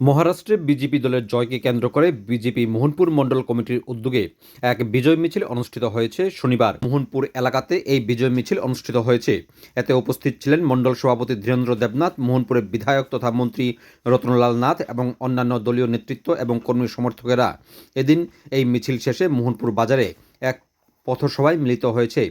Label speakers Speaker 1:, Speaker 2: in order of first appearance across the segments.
Speaker 1: মহারাষ্ট্রে বিজেপি দলের জয়কে কেন্দ্র করে বিজেপি মোহনপুর মণ্ডল কমিটির উদ্যোগে এক বিজয় মিছিল অনুষ্ঠিত হয়েছে শনিবার। মোহনপুর এলাকাতে এই বিজয় মিছিল অনুষ্ঠিত হয়েছে। এতে উপস্থিত ছিলেন মণ্ডল সভাপতি ধীরেন্দ্র দেবনাথ, মোহনপুরের বিধায়ক তথা মন্ত্রী রতনলাল নাথ এবং অন্যান্য দলীয় নেতৃত্ব এবং কর্মী সমর্থকেরা। এদিন এই মিছিল শেষে মোহনপুর বাজারে এক পথসভায় মিলিত হয়েছে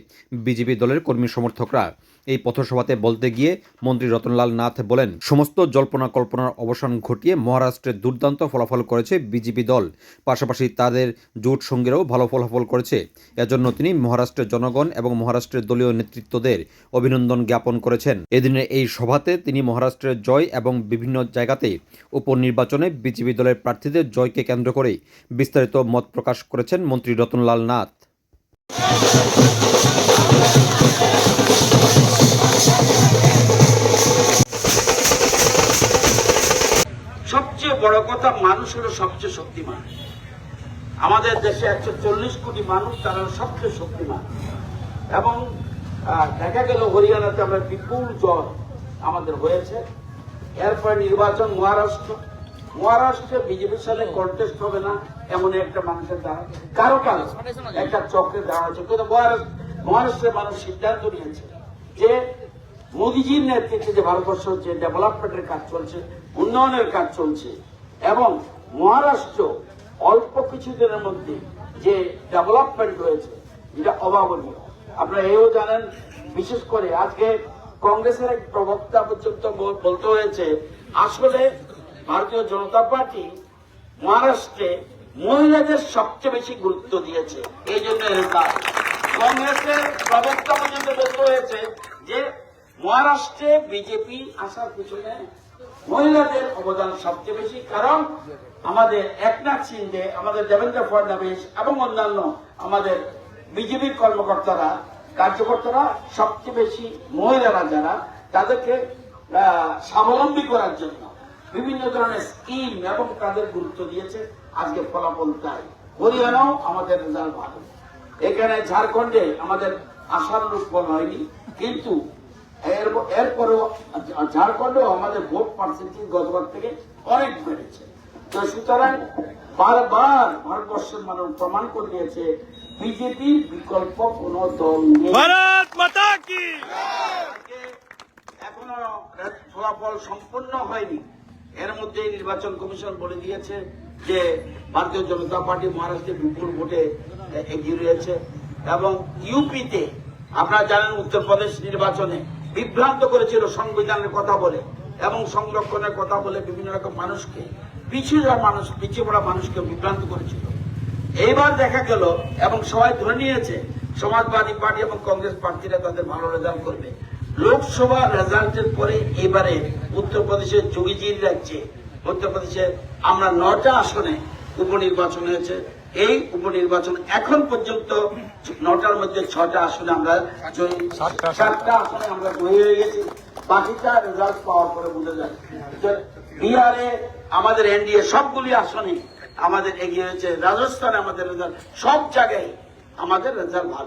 Speaker 1: বিজেপি দলের কর্মী সমর্থকরা। এই পথসভাতে বলতে গিয়ে মন্ত্রী রতনলাল নাথ বলেন, সমস্ত জল্পনা কল্পনার অবসান ঘটিয়ে মহারাষ্ট্রে দুর্দান্ত ফলাফল করেছে বিজেপি দল। পাশাপাশি তাদের জোট সঙ্গেরও ভালো ফলাফল করেছে। এজন্য তিনি মহারাষ্ট্রের জনগণ এবং মহারাষ্ট্রের দলীয় নেতৃত্বদের অভিনন্দন জ্ঞাপন করেছেন। এদিনের এই সভাতে তিনি মহারাষ্ট্রের জয় এবং বিভিন্ন জায়গাতে উপনির্বাচনে বিজেপি দলের প্রার্থীদের জয়কে কেন্দ্র করে বিস্তারিত মত প্রকাশ করেছেন মন্ত্রী রতনলাল নাথ।
Speaker 2: বড় কথা, মানুষ হলো সবচেয়ে শক্তিমান। আমাদের দেশে একশো চল্লিশ কোটি মানুষ, তারা সবচেয়ে শক্তিমান। এবং দেখা গেল হরিয়ানাতে আমরা বিপুল জয় আমাদের হয়েছে। এরপর নির্বাচন মহারাষ্ট্র। মহারাষ্ট্রে বিজেপির সাথে কন্টেস্ট হবে না, এমন একটা মানুষের দ্বারা। কারও কারও একটা চক্রের দ্বারা আছে কিন্তু মহারাষ্ট্রের মানুষ সিদ্ধান্ত নিয়েছে যে মোদিজির নেতৃত্বে যে ভারতবর্ষ যে ডেভেলপমেন্টের কাজ চলছে, উন্নয়নের কাজ চলছে এবং মহারাষ্ট্র অল্প কিছুদিনের মধ্যে যে ডেভেলপমেন্ট হয়েছে, এটা অভাবনীয়। আপনারা এও জানেন, বিশেষ করে আজকে কংগ্রেসের এক প্রবক্তা পর্যন্ত বলতে হয়েছে, আসলে ভারতীয় জনতা পার্টি মহারাষ্ট্রে মহিলাদের সবচেয়ে বেশি গুরুত্ব দিয়েছে। এই জন্য কংগ্রেসের প্রবক্তা পর্যন্ত বলতে হয়েছে যে, মহারাষ্ট্রে বিজেপি আসার পিছনে মহিলাদের অবদান সবচেয়ে বেশি, কারণ আমাদের একনাথ সিন্ধে আমাদের দেবেন্দ্র ফডনবিস এবং অন্যান্য আমাদের বিজেপির কর্মকর্তারা, কার্যকর্তারা সবচেয়ে বেশি মহিলারা যারা, তাদেরকে স্বাবলম্বী করার জন্য বিভিন্ন ধরনের স্কিম এবং তাদের গুরুত্ব দিয়েছে। আজকে ফলাফল তাই। হরিয়ানাও আমাদের রেজাল্ট ভালো। এখানে ঝাড়খণ্ডে আমাদের আশানুরূপ ফল হয়নি, কিন্তু এরপরেও ঝাড়খণ্ডেও আমাদের ভোট পার্সেন্টেজ গতবার থেকে অনেক বেড়েছে। তো সুতরাং বারবার ভারতবর্ষের মানুষ প্রমাণ করে দিয়েছে বিজেপি বিকল্প কোন দল নেই। এখনও ফলাফল সম্পূর্ণ হয়নি। এর মধ্যে নির্বাচন কমিশন বলে দিয়েছে যে ভারতীয় জনতা পার্টি মহারাষ্ট্রে বিপুল ভোটে এগিয়ে রয়েছে। এবং ইউপিতে আপনারা জানেন উত্তরপ্রদেশ নির্বাচনে বিভ্রান্ত করেছিল সংবিধানের কথা বলে এবং সংরক্ষণের কথা বলে বিভিন্ন রকম মানুষকে, পিছিয়ে যাওয়া মানুষ, পিছিয়ে পড়া মানুষকে বিভ্রান্ত করেছিল। এইবার দেখা গেল এবং সবাই ধরে নিয়েছে, সমাজবাদী পার্টি এবং কংগ্রেস প্রার্থীরা তাদের ভালো রেজাল্ট করবে। লোকসভা রেজাল্টের পরে এবারে উত্তরপ্রদেশের যোগীজির রাজ্যে, উত্তরপ্রদেশে আমরা নটা আসনে উপনির্বাচন হয়েছে। এই উপনির্বাচন এখন পর্যন্ত নটার মধ্যে ছটা আসনে আমরা সাতটা আসনে। আমরা জয়ী হয়ে গেছি বাকিটা রেজাল্ট পাওয়ার পরে বোঝা যায়। বিহারে আমাদের এনডিএ সবগুলি আসনে আমাদের এগিয়ে রয়েছে। রাজস্থানে আমাদের রেজাল্ট সব জায়গায় আমাদের রেজাল্ট ভালো।